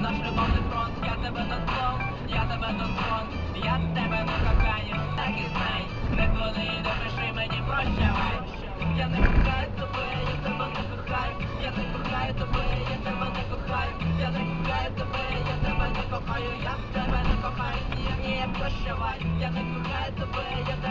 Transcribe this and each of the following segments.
наш любовний фронт, я тебе назвав, я тебе назвав, я тебе не кохаю, так і знай, не коли не пиши мені прощавай. Я не кохаю тебе, я тебе не кохаю, я не кохаю тебе, я тебе не кохаю, я не кохаю тебе, я тебе не кохаю, я тебе не кохаю, ні, ні, прощавай, я не кохаю тебе, я тебе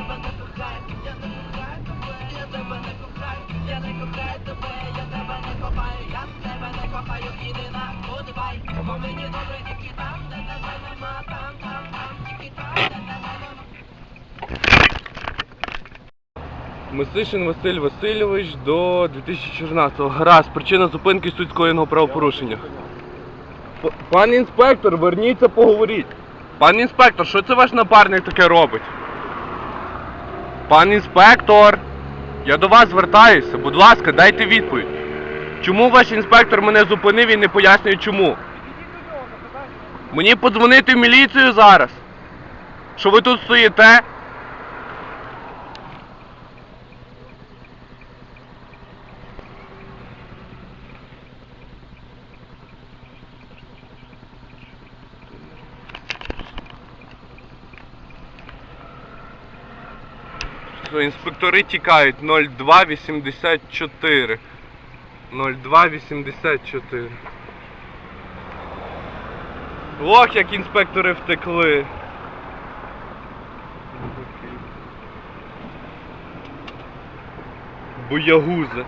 гудбай, бо мені добре тільки там, де тебе нема, там, там, там, тільки там, де тебе нема. Мисишин Василь Васильович до 2014-го. Гаразд, причина зупинки суть скоєного правопорушення. П- Пан інспектор, верніться, поговоріть. Пан інспектор, що це ваш напарник таке робить? Пан інспектор, я до вас звертаюся. Будь ласка, дайте відповідь. Чому ваш інспектор мене зупинив і не пояснює чому? Мені подзвонити в міліцію зараз. Що ви тут стоїте? Інспектори тікають 0284. 0284. Ох, як інспектори втекли. Боягузи.